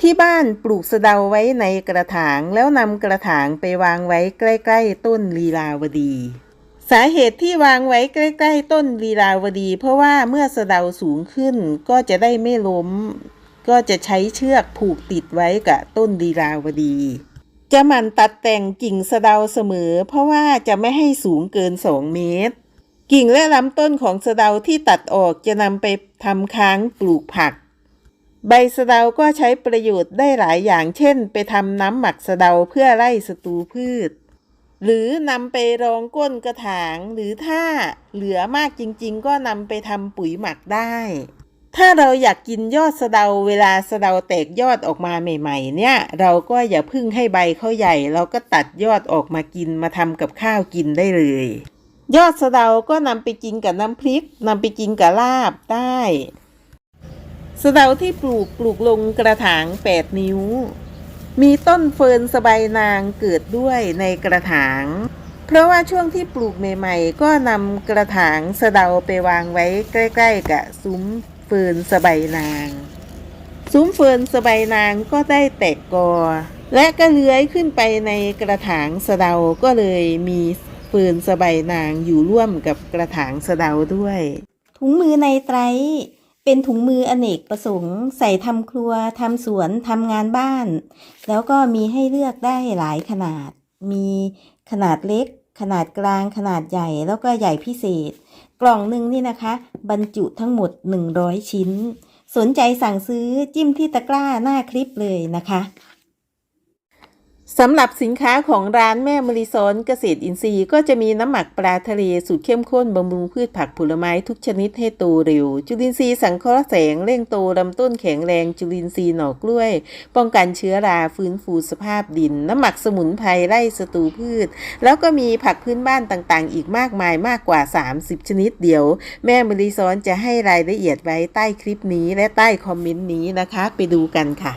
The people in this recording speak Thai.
ที่บ้านปลูกสะเดาไว้ในกระถางแล้วนำกระถางไปวางไว้ใกล้ ๆ ต้นลีลาวดี สาเหตุที่วางไว้ใกล้ ๆ ต้นลีลาวดี เพราะว่าเมื่อสะเดาสูงขึ้นก็จะได้ไม่ล้ม ก็จะใช้เชือกผูกติดไว้กับต้นลีลาวดี จะหมั่นตัดแต่งกิ่งสะเดาเสมอ เพราะว่าจะไม่ให้สูงเกิน 2 เมตร กิ่งและลำต้นของสะเดาที่ตัดออกจะนำไปทำค้างปลูกผัก ใบสะเดาก็ใช้ประโยชน์ได้หลายอย่าง เช่น ไปทำน้ำหมักสะเดาเพื่อไล่ศัตรูพืช หรือนำไปรองก้นกระถาง หรือถ้าเหลือมากจริงๆ ก็นำไปทำปุ๋ยหมักได้ ถ้าเราอยากกินยอดสะเดาเวลาสะเดาแตกยอดออกมาใหม่ ๆ เนี่ย เราก็อย่าพึ่งให้ใบเขาใหญ่ เราก็ตัดยอดออกมากินมาทำกับข้าวกินได้เลย ยอดสะเดาก็นำไปกินกับน้ำพริกนำไปกินกับลาบได้ สะเดาที่ปลูกปลูกลงกระถาง 8 นิ้ว มีต้นเฟิร์นสบายนางเกิดด้วยในกระถาง เพราะว่าช่วงที่ปลูกใหม่ๆ ก็นำกระถางสะเดาไปวางไว้ใกล้ๆ กับซุ้มเฟิร์นสบายนาง ซุ้มเฟิร์นสบายนางก็ได้แตกกอ และก็เลื้อยขึ้นไปในกระถางสะเดาก็เลยมีเฟิร์นสบายนางอยู่ร่วมกับกระถางสะเดาด้วย ถุงมือในไตร เป็นถุงมืออเนกประสงค์ ใส่ทำครัวทำสวนทำงานบ้าน แล้วก็มีให้เลือกได้หลายขนาด มีขนาดเล็ก ขนาดกลาง ขนาดใหญ่แล้วก็ใหญ่พิเศษ กล่องหนึ่งนี่นะคะ บรรจุทั้งหมด 100 ชิ้น สนใจสั่งซื้อจิ้มที่ตะกร้าหน้าคลิปเลยนะคะ สำหรับสินค้าของร้านแม่มริซอนเกษตรอินทรีย์ ก็จะมีน้ำหมักปลาทะเลสูตรเข้มข้นบำรุงพืชผักผลไม้ทุกชนิดให้โตเร็ว จุลินทรีย์สังเคราะห์แสงเร่งโตลำต้นแข็งแรงจุลินทรีย์หน่อกล้วย ป้องกันเชื้อราฟื้นฟูสภาพดิน น้ำหมักสมุนไพรไล่ศัตรูพืช แล้วก็มีผักพื้นบ้านต่างๆ อีกมากมายมากกว่า 30 ชนิดเดียว แม่มริซอนจะให้รายละเอียดไว้ใต้คลิปนี้และใต้คอมเมนต์นี้นะคะ ไปดูกันค่ะ